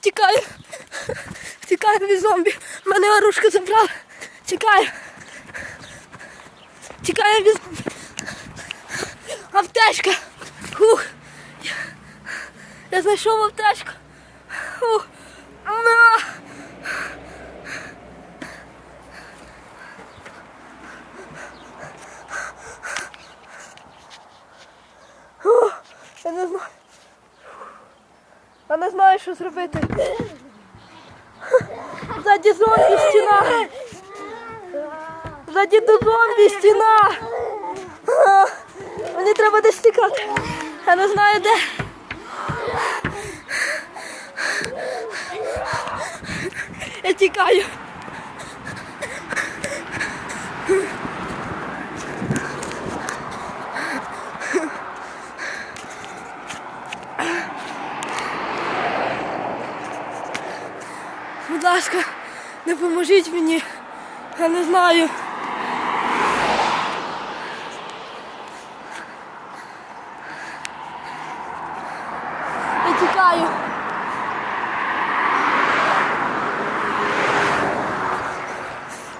Тікаю. Тікаю від зомбі. Мене оружка забрала. Тікаю. Тікаю від. Аптечка. Фух. Я знайшов аптечку. Фух. Я не знаю. Я не знаю, що зробити. Ззаді зомбі стіна. Ззаді до зомбі стіна. Мені треба десь тікати. Я не знаю де. Я тікаю. Будь ласка, не поможіть мені. Я не знаю. Я тікаю.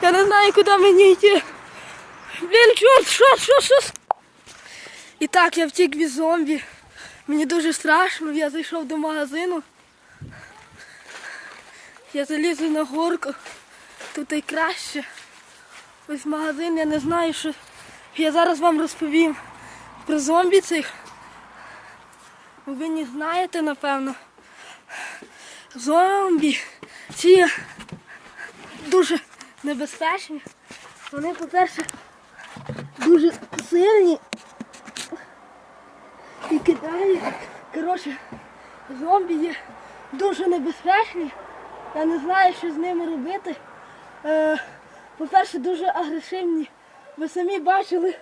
Я не знаю, куди мені йти. Блін, чорт, що, що, що? І так, я втік від зомбі. Мені дуже страшно, я зайшов до магазину. Я залізу на горку. Тут і краще. Ось магазин, я не знаю, що. Я зараз вам розповім про зомбі цих. Ви не знаєте, напевно. Зомбі ці дуже небезпечні. Вони, по-перше, дуже сильні і кидають. Коротше, зомбі є дуже небезпечні. Я не знаю, що з ними робити. Е, по-перше, дуже агресивні. Ви самі бачили,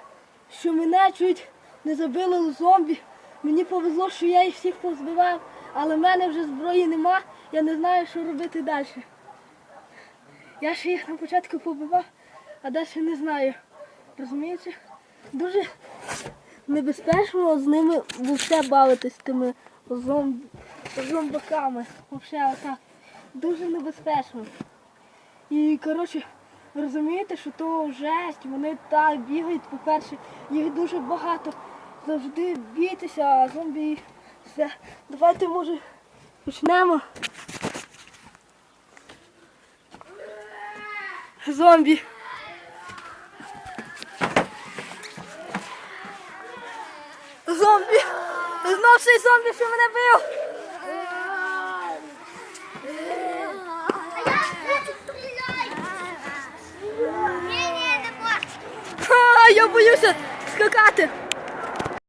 що мене чуть не забили у зомбі. Мені повезло, що я їх всіх позбивав, але в мене вже зброї нема, я не знаю, що робити далі. Я ще їх на початку побивав, а далі не знаю. Розумієте? Дуже небезпечно з ними вовсе бавитись тими зомб... зомбаками. Вовсе отак. Дуже небезпечно. І коротше, розумієте, що то жесть, вони так бігають, по-перше, їх дуже багато. Завжди бійтеся, зомбі все. Давайте може почнемо. Зомбі. Зомбі! Знов цей зомбі, що мене бив! Я боюся скакати.